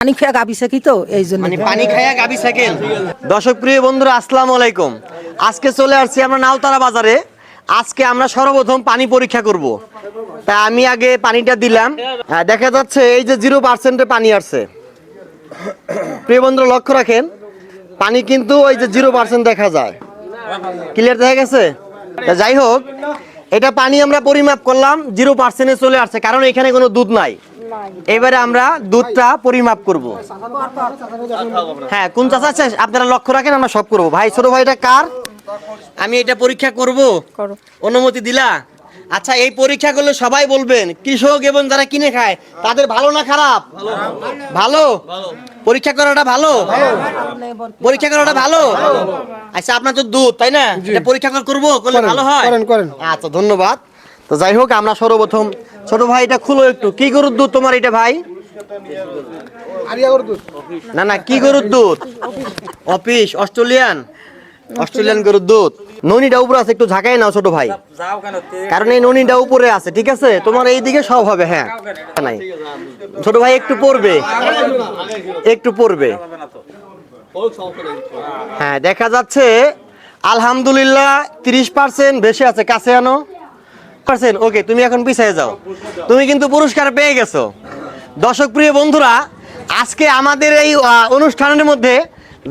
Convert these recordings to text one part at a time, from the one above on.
পানি খেয়ে গাবিছে কি তো এই জন্য মানে পানি খায়া গাবি সাইকেল দর্শক প্রিয় বন্ধুরা আসসালামু আলাইকুম। আজকে চলে আসছি আমরা নাওতারা বাজারে। আজকে আমরা সর্বপ্রথম পানি পরীক্ষা করব। তা আমি আগে পানিটা দিলাম। হ্যাঁ, দেখা যাচ্ছে এই যে জিরো পার্সেন্টে পানি আসছে। প্রিয় বন্ধুরা লক্ষ্য রাখেন পানি কিন্তু ওই যে জিরো পার্সেন্ট দেখা যায়। ক্লিয়ার দেখা গেছে? তা যাই হোক এটা পানি আমরা পরিমাপ করলাম জিরো পার্সেন্টে চলে আসছে। কারণ এখানে কোনো দুধ নাই। এবারে আমরা দুধটা পরিমাপ করব। হ্যাঁ কোন চাষা আছে? আপনারা লক্ষ্য রাখেন আমরা সব করব। ভাই ছোট ভাইটা কার? আমি এটা পরীক্ষা করব। অনুমতি দিলা? আচ্ছা এই পরীক্ষা করলে সবাই বলবেন কৃষক এবং যারা কিনে খায় তাদের ভালো না খারাপ? ভালো? পরীক্ষা করাটা ভালো? পরীক্ষা করাটা ভালো? আচ্ছা আপনার তো দুধ তাই না? এটা পরীক্ষা করব করলে ভালো হয়। আচ্ছা ধন্যবাদ। তো যাই হোক আমরা সর্বপ্রথম ছোট ভাই এটা খুলো একটু। কি গরুর দুধ তোমার এটা ভাই? না না কি গরুর দুধ? Office Australian? অস্ট্রেলিয়ান গরুর দুধ। ননিটা উপরে আছে একটু ঝাঁকাই নাও ছোট ভাই। কারণ এই ননিটা উপরে আছে ঠিক আছে? তোমার এই দিকে সব হবে হ্যাঁ। নাই। ছোট ভাই একটু পড়বে। একটু পড়বে। হ্যাঁ দেখা যাচ্ছে আলহামদুলিল্লাহ তিরিশ পার্সেন্ট বেশি আছে কাছে আনো। পার্সেন্ট ওকে তুমি এখন পিছিয়ে যাও। তুমি কিন্তু পুরস্কার পেয়ে গেছো। দর্শক প্রিয় বন্ধুরা আজকে আমাদের এই অনুষ্ঠানের মধ্যে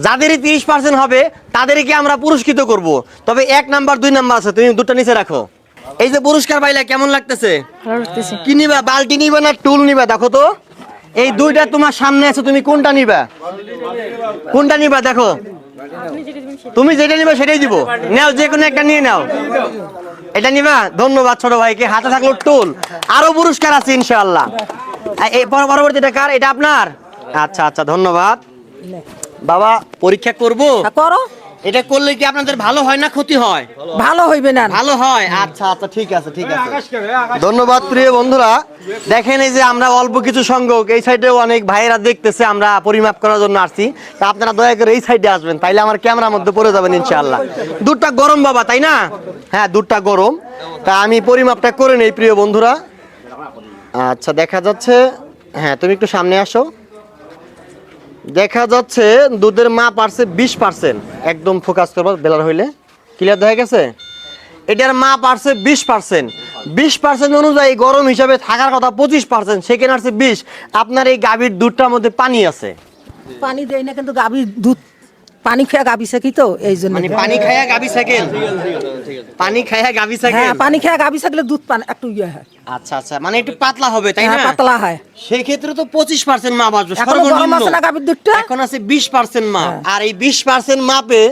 যাদেরই তিরিশ পার্সেন্ট হবে তাদেরকে আমরা পুরস্কৃত করব। তবে এক নাম্বার দুই নাম্বার আছে তুমি দুটো নিচে রাখো। এই যে পুরস্কার পাইলে কেমন লাগতেছে। কি নিবা বালতি নিবা না টুল নিবা? দেখো তো। এই দুইটা তোমার সামনে আছে তুমি কোনটা নিবা? কোনটা নিবা দেখো। তুমি যেটা নিবা সেটাই দিব। নাও যে কোনো একটা নিয়ে নাও। এটা নিবা? ধন্যবাদ ছোট ভাইকে। হাতে থাকল টুল। আরও পুরস্কার আছে ইনশাআল্লাহ। এই এটা কার? এটা আপনার? আচ্ছা আচ্ছা ধন্যবাদ। বাবা পরীক্ষা করব? হ্যাঁ, করো। এটা করলে কি আপনাদের ভালো হয় না ক্ষতি হয়? ভালো হইবে না। ভালো হয়? আচ্ছা আচ্ছা ঠিক আছে ঠিক আছে। ধন্যবাদ প্রিয় বন্ধুরা। দেখেন এই যে আমরা অল্প কিছু সংখ্যক এই সাইডেও অনেক ভাইয়েরা দেখতেছে আমরা পরিমাপ করার জন্য আসছি। তা আপনারা দয়া করে এই সাইডে আসবেন তাইলে আমার ক্যামেরার মধ্যে পড়ে যাবেন ইনশাআল্লাহ। দুধটা গরম বাবা তাই না? হ্যাঁ দুধটা গরম। তা আমি পরিমাপটা করে নেই প্রিয় বন্ধুরা। আচ্ছা দেখা যাচ্ছে। হ্যাঁ তুমি একটু সামনে আসো। দেখা যাচ্ছে দুধের মাপ আসছে বিশ পার্সেন্ট। একদম ফোকাস করব, বেলার হইলে। ক্লিয়ার দেখা গেছে? এটার মাপ আসছে বিশ পার্সেন্ট। বিশ পার্সেন্ট অনুযায়ী গরম হিসাবে থাকার কথা পঁচিশ পার্সেন্ট সেখানে আসছে বিশ। আপনার এই গাভীর দুধটার মধ্যে পানি আছে। পানি দেয় না, কিন্তু গাভীর দুধ পানি খেয়ে গাবিছে কি তো এই জন্য। মানে পানি খায়া গাভী সাইকেল পানি খায়া গাভী সাইকেল হ্যাঁ পানি খেয়ে গাবি থাকলে দুধ পান একটু ইয়ে হয়। আচ্ছা আচ্ছা মানে একটু পাতলা হবে তাই হ্যাঁ, না? পাতলা হয়। সেই ক্ষেত্রে তো পঁচিশ পার্সেন্ট মাপ আসবে সর্বনিম্ন। আছে না গাবির দুধটা? এখন আছে বিশ পার্সেন্ট মাপ। আর এই বিশ পার্সেন্ট মাপে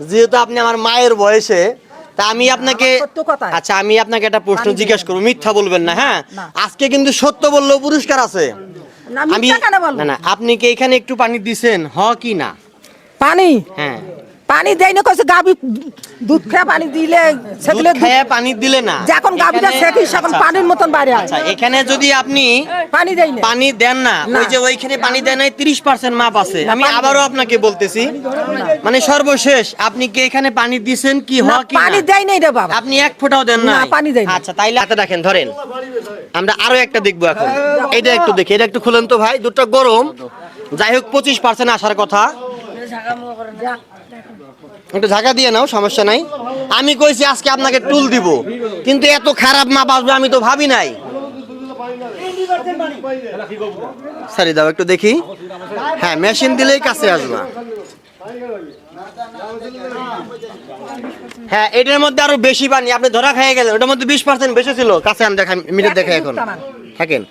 যেহেতু আপনি আমার মায়ের বয়সে তা আমি আপনাকে আচ্ছা আমি আপনাকে একটা প্রশ্ন জিজ্ঞেস করব মিথ্যা বলবেন না হ্যাঁ? আজকে কিন্তু সত্য বললেও পুরস্কার আছে। আমি না না আপনি কি এখানে একটু পানি দিছেন হ কি না? পানি? হ্যাঁ। পানি দেয় না কইছে গাবি দুধ খেয়ে পানি দিলে সেগুলো খেয়ে পানি দিলে না। যখন গাবিটা শেখিস এখন আচ্ছা, পানির মতন বাইরে হয় আচ্ছা এখানে যদি আপনি পানি দেয় না। পানি দেন না। ওই যে ওইখানে পানি দেন নাই তিরিশ পার্সেন্ট মাপ আছে। আমি আবারও আপনাকে বলতেছি মানে সর্বশেষ আপনি কি এখানে পানি দিছেন কি হ না, কি পানি? দেয় নাই রে বাবা। আপনি এক ফোঁটাও দেন না পানি দেয় না। আচ্ছা তাইলে হাতে রাখেন ধরেন আমরা আরও একটা দেখব এখন। এটা একটু দেখি এটা একটু খুলেন তো ভাই দুটো গরম। যাই হোক পঁচিশ পার্সেন্ট আসার কথা। একটু ঝাঁকা দিয়ে নাও সমস্যা নাই। আমি কইছি আজকে আপনাকে টুল দিব কিন্তু এত খারাপ মাপ আসবে আমি তো ভাবি নাই। সারি দাও একটু দেখি। হ্যাঁ মেশিন দিলেই কাছে আসবে। হ্যাঁ এটার মধ্যে আরও বেশি পানি আপনি ধরা খেয়ে গেলেন ওটার মধ্যে বিশ পার্সেন্ট বেশি ছিল। কাছে আমি দেখা মিটার দেখে এখন। থাকেন।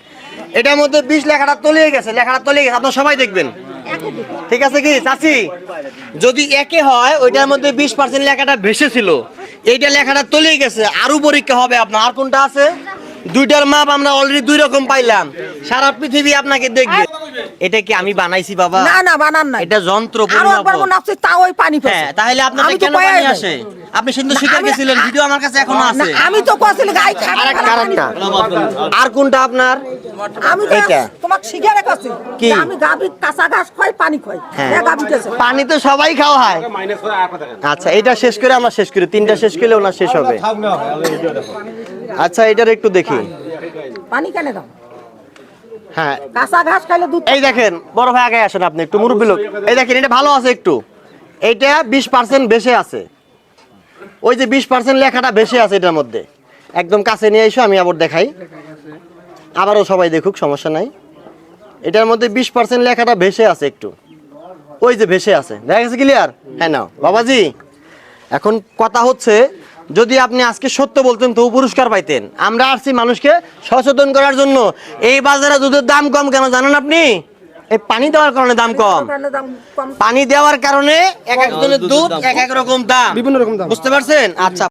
এটার মধ্যে বিশ লেখাটা তলিয়ে গেছে লেখাটা তলিয়ে গেছে আপনারা সবাই দেখবেন। ঠিক আছে কি, চাচি? যদি একে হয়, ওইটার মধ্যে বিশ পার্সেন্ট লেখাটা ভেসে ছিল। এইটা লেখাটা তলিয়ে গেছে। আরও পরীক্ষা হবে আপনার। আর কোনটা আছে? দুইটার মাপ আমরা অলরেডি দুই রকম পাইলাম। সারা পৃথিবী আপনাকে দেখবে। এটা কি আমি বানাইছি বাবা? না না বানান না এটা যন্ত্র আরও একবার পরিমাপক। তাও ওই পানি পেছে হ্যাঁ তাহলে কেন পানি আসে? আপনি কিন্তু স্বীকার গেছিলেন ভিডিও আমার কাছে এখনও আছে। আমি তো কছিল গাই আর কোনটা আপনার? আমি তো তোমাকে শিখে রেখেছি কি? আমি গাবি কাঁচা ঘাস খাই পানি খাই হ্যাঁ। হ্যাঁ পানি তো সবাই খাওয়া হয়। আচ্ছা এটা শেষ করে আমরা শেষ করি। তিনটা শেষ করলে ওনার শেষ হবে। আচ্ছা এটার একটু দেখি। পানি কেন দাও? হ্যাঁ। কাঁচা ঘাস খাইলে দুধ এই দেখেন বড় ভাই আগে আসেন আপনি একটু মুরব্বী লোক। এই দেখেন এটা ভালো আছে একটু। এইটা বিশ পার্সেন্ট বেশি আছে। ওই যে বিশ পার্সেন্ট লেখাটা বেশি আছে এটার মধ্যে। একদম কাছে নিয়ে এসো আমি আবার দেখাই। আবারও সবাই দেখুক সমস্যা নাই। এটার মধ্যে বিশ পার্সেন্ট লেখাটা ভেসে আছে একটু। ওই যে ভেসে আছে। দেখা গেছে ক্লিয়ার হ্যাঁ নাও। বাবাজি এখন কথা হচ্ছে যদি আপনি আজকে সত্য বলতেন তো পুরস্কার পাইতেন। আমরা আসছি মানুষকে সচেতন করার জন্য। এই বাজারে দুধের দাম কম কেন জানেন আপনি? এই পানি দেওয়ার কারণে দাম কম। দাম কম। পানি দেওয়ার কারণে এক একজনের দুধ এক এক রকম দাম। বিভিন্ন রকম দাম। বুঝতে পারছেন? আচ্ছা